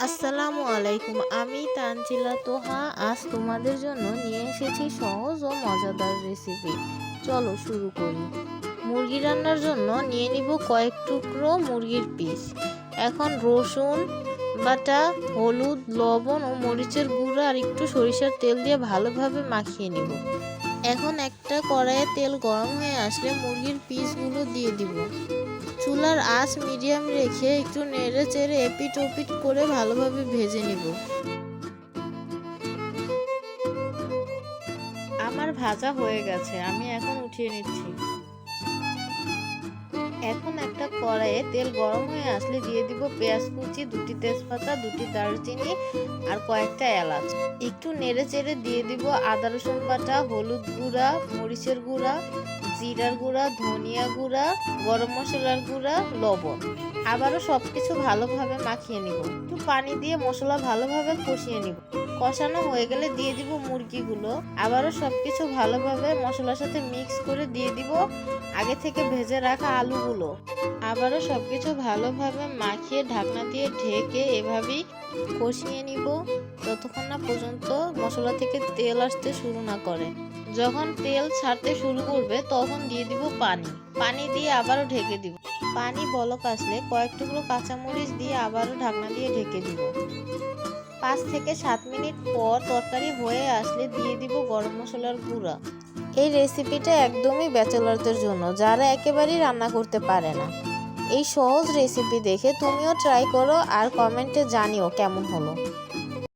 আসসালামু আলাইকুম, আমি তানজিলা তোহা। আজ তোমাদের জন্য নিয়ে এসেছি সহজ ও মজাদার রেসিপি চলো শুরু করি। মুরগি রান্নার জন্য নিয়ে নিব কয়েক টুকরো মুরগির পিস এখন রসুন, বাটা, হলুদ, লবণ ও মরিচের গুঁড়ো আর একটু সরিষার তেল দিয়ে ভালোভাবে মাখিয়ে নিব। এখন একটা কড়াইয়ে তেল গরম হয়ে আসলে মুরগির পিসগুলো দিয়ে দিব। চুলার আঁচ মিডিয়াম রেখে একটু নেড়ে চেড়ে এপিট ওপিট করে ভালোভাবে ভেজে নিব। আমার ভাজা হয়ে গেছে, আমি এখন উঠিয়ে নিচ্ছি। এখন কড়াইয়ে তেল গরম হয়ে আসলে দিয়ে দিব পেঁয়াজ কুচি, দুটি তেজপাতা, দুটি দারচিনি আর কয়েকটা এলাচ। একটু নেড়ে চেড়ে দিয়ে দিব আদা, রসুন বাটা, হলুদ গুঁড়া, মরিচের গুঁড়া, জিরার গুঁড়া, ধনিয়া গুঁড়া, গরম মশলার গুঁড়া, লবণ। আবারও সব কিছু ভালোভাবে মাখিয়ে নিব। একটু পানি দিয়ে মশলা ভালোভাবে কষিয়ে নিব। কষানো হয়ে গেলে দিয়ে দিব মুরগিগুলো। আবারও সব কিছু ভালোভাবে মশলার সাথে মিক্স করে দিয়ে দিব আগে থেকে ভেজে রাখা আলুগুলো। আবারও সব কিছু ভালোভাবে মাখিয়ে ঢাকনা দিয়ে ঢেকে এভাবেই কষিয়ে নিব। যতক্ষণ না পর্যন্ত মশলা থেকে তেল আসতে শুরু না করে। যখন তেল ছাড়তে শুরু করবে তখন দিয়ে দিব পানি। পানি দিয়ে আবারও ঢেকে দিব। পানি বলক আসলে কয়েক টুকরো কাঁচামরিচ দিয়ে আবারও ঢাকনা দিয়ে ঢেকে দিব। পাঁচ থেকে সাত মিনিট পর তরকারি হয়ে আসলে দিয়ে দিব গরম মশলার গুঁড়া। এই রেসিপিটা একদমই ব্যাচেলারদের জন্য, যারা একেবারেই রান্না করতে পারে না। এই সহজ রেসিপি দেখে তুমিও ট্রাই করো আর কমেন্টে জানিও কেমন হলো।